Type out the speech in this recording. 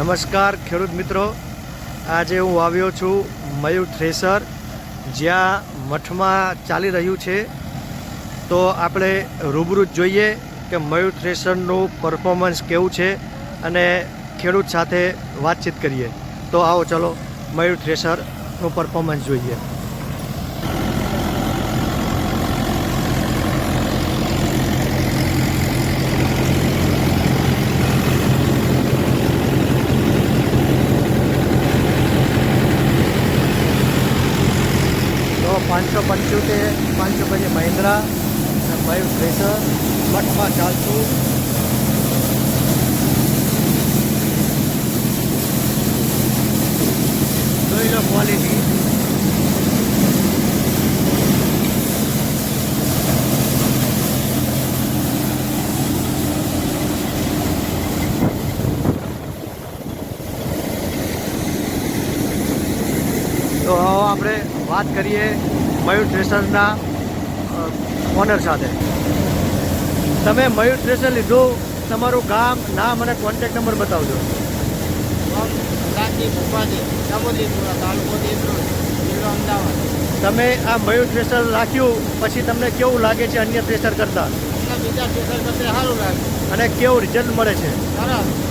નમસ્કાર ખેડૂત મિત્રો. આજે હું આવ્યો છું મયુર થ્રેસર. જ્યાં મઠમાં ચાલી રહ્યું છે. તો આપણે રૂબરૂ જ જોઈએ કે મયુર થ્રેસરનું પરફોર્મન્સ કેવું છે અને ખેડૂત સાથે વાતચીત કરીએ. તો આવો ચલો મયુર થ્રેસરનું પરફોર્મન્સ જોઈએ. પાંચસો પંચોતેર પાંચસો પછી મહિન્દ્રા અને મયુર થ્રેસર મઠમાં ચાલતું. જોઈ લો ક્વોલિટી તો હવે આપણે વાત કરીએ મયુર ટ્રેસરના ઓનર સાથે. તમે મયુર થ્રેસર લીધું તમારું ગામ નામ અને કોન્ટેક્ટ નંબર બતાવજો. તમે આ મયુર થ્રેસર રાખ્યું પછી તમને કેવું લાગે છે અન્ય ટ્રેસર કરતાં? બીજા ટ્રેસર કરતા સારું લાગે. અને કેવું રિઝલ્ટ મળે છે? સરસ